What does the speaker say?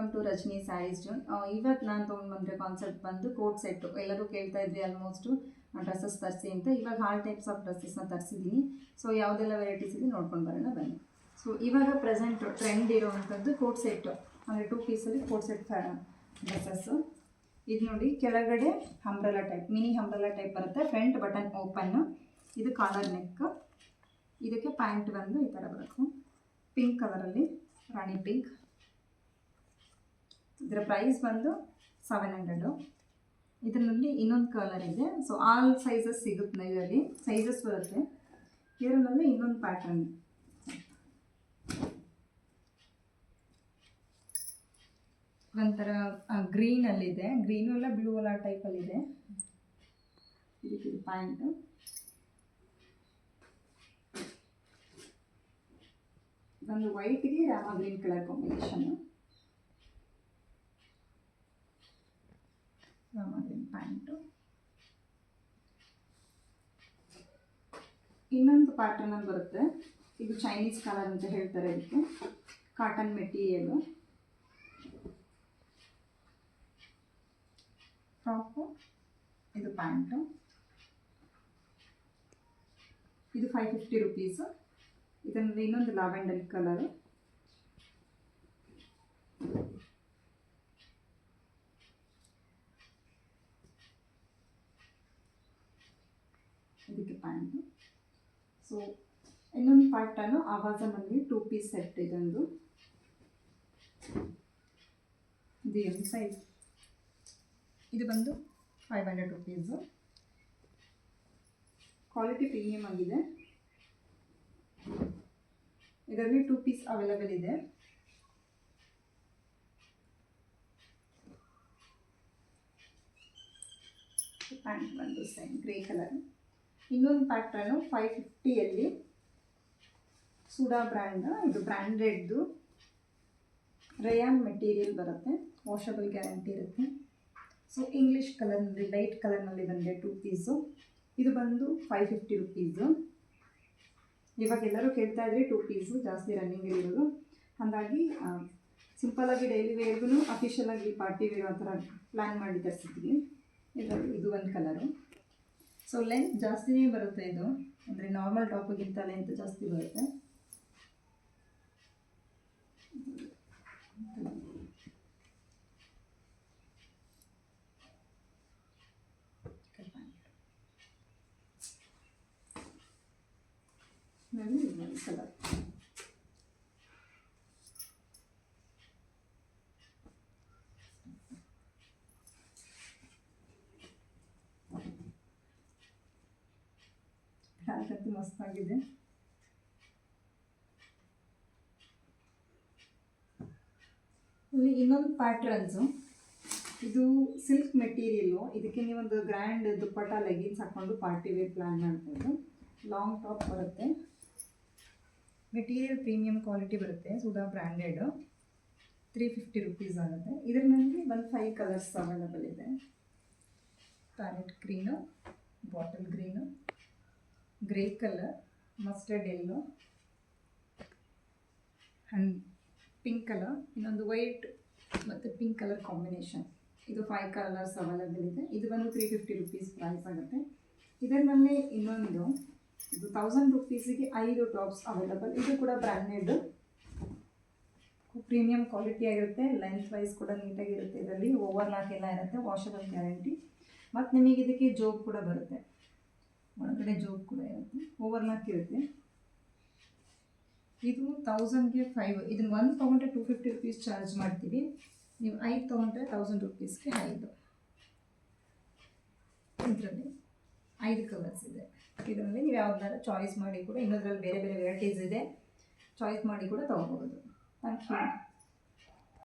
Welcome to Rajini sarees zone ಇವತ್ತು ನಾನು ತೊಗೊಂಡು ಬಂದರೆ ಕಾನ್ಸೆಪ್ಟ್ ಬಂದು ಕೋಟ್ ಸೆಟ್ಟು ಎಲ್ಲರೂ ಕೇಳ್ತಾ ಇದ್ರಿ ಆಲ್ಮೋಸ್ಟು ಡ್ರೆಸ್ಸಸ್ ತರಿಸಿ ಅಂತ. ಇವಾಗ ಆಲ್ ಟೈಪ್ಸ್ ಆಫ್ ಡ್ರೆಸ್ಸಸ್ನ ತರಿಸಿದ್ದೀನಿ ಸೊ ಯಾವುದೆಲ್ಲ ವೆರೈಟೀಸ್ ಇದೆ ನೋಡ್ಕೊಂಡು ಬರೋಣ, ಬನ್ನಿ. ಸೊ ಇವಾಗ ಪ್ರೆಸೆಂಟ್ ಟ್ರೆಂಡ್ ಇರೋವಂಥದ್ದು ಕೋಟ್ ಸೆಟ್ಟು ಅಂದರೆ ಟೂ ಪೀಸಲ್ಲಿ ಕೋಟ್ ಸೆಟ್ ಡ್ರೆಸ್ಸಸ್ಸು ಇದು ನೋಡಿ, ಕೆಳಗಡೆ umbrella type mini umbrella type ಬರುತ್ತೆ. ಫ್ರಂಟ್ ಬಟನ್ ಓಪನ್ನು ಇದು ಕಾಲರ್ ನೆಕ್ ಇದಕ್ಕೆ ಪ್ಯಾಂಟ್ ಬಂದು ಈ ಥರ ಬರುತ್ತೆ. ಪಿಂಕ್ ಕಲರಲ್ಲಿ ರಾಣಿ ಪಿಂಕ್ ಇದರ ಪ್ರೈಸ್ ಬಂದು ಸೆವೆನ್ ಹಂಡ್ರೆಡು ಇದರಲ್ಲಿ ಇನ್ನೊಂದು ಕಲರ್ ಇದೆ. ಸೊ ಆಲ್ ಸೈಜಸ್ ಸಿಗುತ್ತೆ ಇದರಲ್ಲಿ. ಸೈಜಸ್ ಬರುತ್ತೆ. ಇದರಲ್ಲಿ ಇನ್ನೊಂದು ಪ್ಯಾಟರ್ನ್ ಒಂಥರ ಗ್ರೀನಲ್ಲಿದೆ ಗ್ರೀನು ಎಲ್ಲ ಬ್ಲೂ ಎಲ್ಲ ಟೈಪಲ್ಲಿದೆ ಇದಕ್ಕೆ ಪ್ಯಾಂಟು ಒಂದು ವೈಟ್ಗೆ Rama green colour combination Rama green pant. ಇನ್ನೊಂದು ಪ್ಯಾಟರ್ನ್ ಬರುತ್ತೆ. ಇದು ಚೈನೀಸ್ ಕಲರ್ ಅಂತ ಹೇಳ್ತಾರೆ ಇದಕ್ಕೆ. ಕಾಟನ್ ಮೆಟೀರಿಯಲು ಫ್ರಾಕು ಇದು ಪ್ಯಾಂಟು. ಇದು ಫೈವ್ ಫಿಫ್ಟಿ ರುಪೀಸು ಇದರಲ್ಲಿ ಇನ್ನೊಂದು ಲಾವೆಂಡರ್ ಕಲರು ಇದಕ್ಕೆ ಪ್ಯಾಂಟು ಸೊ ಇನ್ನೊಂದು ಪ್ಯಾಟರ್ನು ಆವಾಜನಲ್ಲಿ ಟೂ ಪೀಸ್ ಸೆಟ್ ಇದೊಂದು. ಇದು ಎಂ ಸೈಜ್ ಇದು ಬಂದು five hundred rupees quality premium ಆಗಿದೆ. ಇದರಲ್ಲಿ ಟೂ ಪೀಸ್ ಅವೈಲೇಬಲ್ ಇದೆ. ಪ್ಯಾಂಟ್ ಬಂದು ಸೇಮ್ ಗ್ರೇ ಕಲರ್ ಇನ್ನೊಂದು ಪ್ಯಾಟ್ರನ್ನು ಫೈವ್ ಫಿಫ್ಟಿಯಲ್ಲಿ ಸುಡಾ ಬ್ರ್ಯಾಂಡ್ ಇದು ಬ್ರ್ಯಾಂಡೆಡ್ದು ರಯಾನ್ ಮೆಟೀರಿಯಲ್ ಬರುತ್ತೆ ವಾಷಬಲ್ ಗ್ಯಾರಂಟಿ ಇರುತ್ತೆ. ಸೊ ಇಂಗ್ಲೀಷ್ ಕಲರ್ನಲ್ಲಿ ಲೈಟ್ ಕಲರ್ನಲ್ಲಿ ಬಂದಿದೆ ಟೂ ಪೀಸು ಇದು ಬಂದು ಫೈವ್ ಫಿಫ್ಟಿ ರುಪೀಸು ಇವಾಗ ಎಲ್ಲರೂ ಕೇಳ್ತಾ ಇದ್ರೆ ಟೂ ಪೀಸು ಜಾಸ್ತಿ ರನ್ನಿಂಗ್ ಇರೋದು. ಹಾಗಾಗಿ ಸಿಂಪಲಾಗಿ ಡೈಲಿ ವೇರ್ಗೂ ಅಫಿಷಿಯಲಾಗಿ ಪಾರ್ಟಿ ವೇರ್ ಆ ಥರ ಪ್ಲ್ಯಾನ್ ಮಾಡಿ ತರಿಸಿದ್ವಿ. ಇದರಲ್ಲಿ ಇದು ಒಂದು ಕಲರು ಸೊ ಲೆಂತ್ ಜಾಸ್ತಿನೇ ಬರುತ್ತೆ ಇದು. ಅಂದರೆ ನಾರ್ಮಲ್ ಟಾಪಿಗಿಂತ ಲೆಂತ್ ಜಾಸ್ತಿ ಬರುತ್ತೆ. ನೋಡಿ ಪ್ಯಾಂಟಂತೂ ಮಸ್ತಾಗಿದೆ ಇಲ್ಲಿ ಇನ್ನೊಂದು ಪ್ಯಾಟ್ರನ್ಸು ಇದು ಸಿಲ್ಕ್ ಮೆಟೀರಿಯಲ್ಲು ಇದಕ್ಕೆ ನೀವೊಂದು ಗ್ರ್ಯಾಂಡ್ ದುಪ್ಪಟ್ಟ ಲೆಗಿನ್ಸ್ ಹಾಕ್ಕೊಂಡು ಪಾರ್ಟಿ ವೇರ್ ಪ್ಲ್ಯಾನ್ ಮಾಡ್ಬೋದು. ಲಾಂಗ್ ಟಾಪ್ ಬರುತ್ತೆ. ಮೆಟೀರಿಯಲ್ ಪ್ರೀಮಿಯಂ ಕ್ವಾಲಿಟಿ ಬರುತ್ತೆ. Sudha branded three fifty rupees ಆಗುತ್ತೆ. ಇದರಲ್ಲಿ ಒಂದು ಫೈವ್ ಕಲರ್ಸ್ ಅವೈಲಬಲ್ ಇದೆ. Parrot green bottle green grey colour mustard yellow and pink colour ಇನ್ನೊಂದು ವೈಟ್ ಮತ್ತು ಪಿಂಕ್ ಕಲರ್ ಕಾಂಬಿನೇಷನ್ ಇದು ಫೈವ್ ಕಲರ್ಸ್ ಅವೈಲಬಲ್ ಇದೆ ಇದು ಬಂದು ತ್ರೀ ಫಿಫ್ಟಿ ರುಪೀಸ್ ಪ್ರೈಸ್ ಆಗುತ್ತೆ. ಇದರಲ್ಲಿ ಇನ್ನೊಂದು, ಇದು ತೌಸಂಡ್ ರುಪೀಸಿಗೆ ಐದು ಟಾಪ್ಸ್ ಅವೈಲಬಲ್ ಇದು ಕೂಡ ಬ್ರ್ಯಾಂಡೆಡ್ ಪ್ರೀಮಿಯಂ ಕ್ವಾಲಿಟಿ ಆಗಿರುತ್ತೆ. ಲೆಂತ್ ವೈಸ್ ಕೂಡ ನೀಟಾಗಿರುತ್ತೆ ಇದರಲ್ಲಿ ಓವರ್ ಲಾಕ್ ಎಲ್ಲ ಇರುತ್ತೆ. ವಾಷಬಲ್ ಗ್ಯಾರಂಟಿ ಮತ್ತು ನಿಮಗೆ ಇದಕ್ಕೆ ಜೋಬ್ ಕೂಡ ಬರುತ್ತೆ. ಒಳಗಡೆ ಜೋಬ್ ಕೂಡ ಇರುತ್ತೆ. ಓವರ್ ಲಾಕ್ ಇರುತ್ತೆ ಇದು ತೌಸಂಡ್ಗೆ ಫೈವ್ ಇದನ್ನ ಒನ್ ತೊಗೊಂಡ್ರೆ ಟೂ ಫಿಫ್ಟಿ ರುಪೀಸ್ ಚಾರ್ಜ್ ಮಾಡ್ತೀವಿ. ನೀವು ಐದು ತೊಗೊಂಡ್ರೆ ತೌಸಂಡ್ ರುಪೀಸ್ಗೆ ಐದು. ಇದರಲ್ಲಿ ಐದು ಕಲರ್ಸ್ ಇದೆ. ಇದರಲ್ಲಿ ನೀವು ಯಾವ್ದಾರ ಚಾಯ್ಸ್ ಮಾಡಿ ಕೂಡ ಇನ್ನೊಂದರಲ್ಲಿ ಬೇರೆ ಬೇರೆ ವೆರೈಟೀಸ್ ಇದೆ. ಚಾಯ್ಸ್ ಮಾಡಿ ಕೂಡ ತೊಗೋಬೋದು ಥ್ಯಾಂಕ್ ಯು